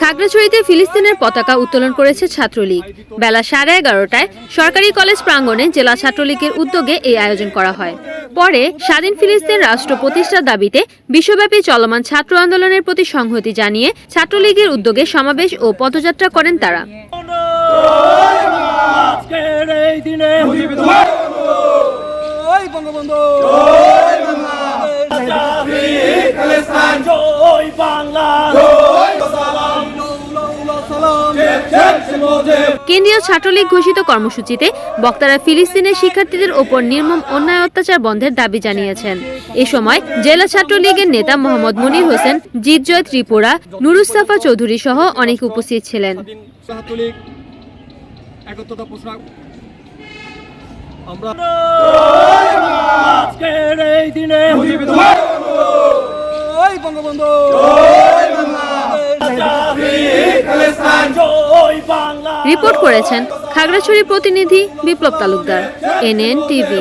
খাগড়াছড়িতে ফিলিস্তিনের পতাকা উত্তোলন করেছে ছাত্রলীগ। বেলা সাড়ে এগারোটায় সরকারি কলেজ প্রাঙ্গণে জেলা ছাত্রলীগের উদ্যোগে এই আয়োজন করা হয়। পরে স্বাধীন ফিলিস্তিন রাষ্ট্র প্রতিষ্ঠার দাবিতে বিশ্বব্যাপী চলমান ছাত্র আন্দোলনের প্রতি সংহতি জানিয়ে ছাত্রলীগের উদ্যোগে সমাবেশ ও পদযাত্রা করেন তারা। এই দিনে জয় বঙ্গবন্ধু। জয় বাংলা। কেন্দ্রীয় ছাত্রলীগ ঘোষিত কর্মসূচিতে বক্তারা ফিলিস্তিনের শিক্ষার্থীদের ওপর নির্মম অন্যায় অত্যাচার বন্ধের দাবি জানিয়েছেন। এ সময় জেলা ছাত্রলীগের নেতা মোহাম্মদ মনির হোসেন জিতজয় ত্রিপুরা নুরুস্তাফা চৌধুরী সহ অনেক উপস্থিত ছিলেন। আমরা আজকের এই দিনে ওই বঙ্গবন্ধু! জয় বাংলা! রিপোর্ট করেছেন খাগড়াছড়ি প্রতিনিধি বিপ্লব তালুকদার এনএন টিভি।